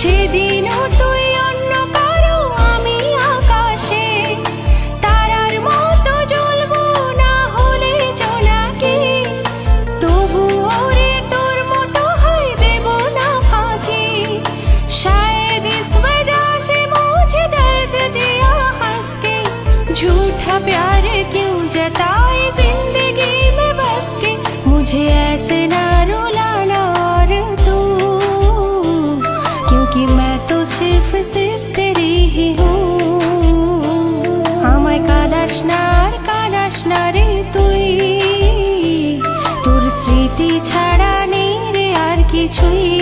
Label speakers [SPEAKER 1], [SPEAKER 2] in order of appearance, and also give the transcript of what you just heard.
[SPEAKER 1] সেদিন তো सिर्फ सिर्फ तेरी ही हूँ। আমায় কাঁদাস না রে তুই তোর স্মৃতি ছাড়া নেই রে আর কিছুই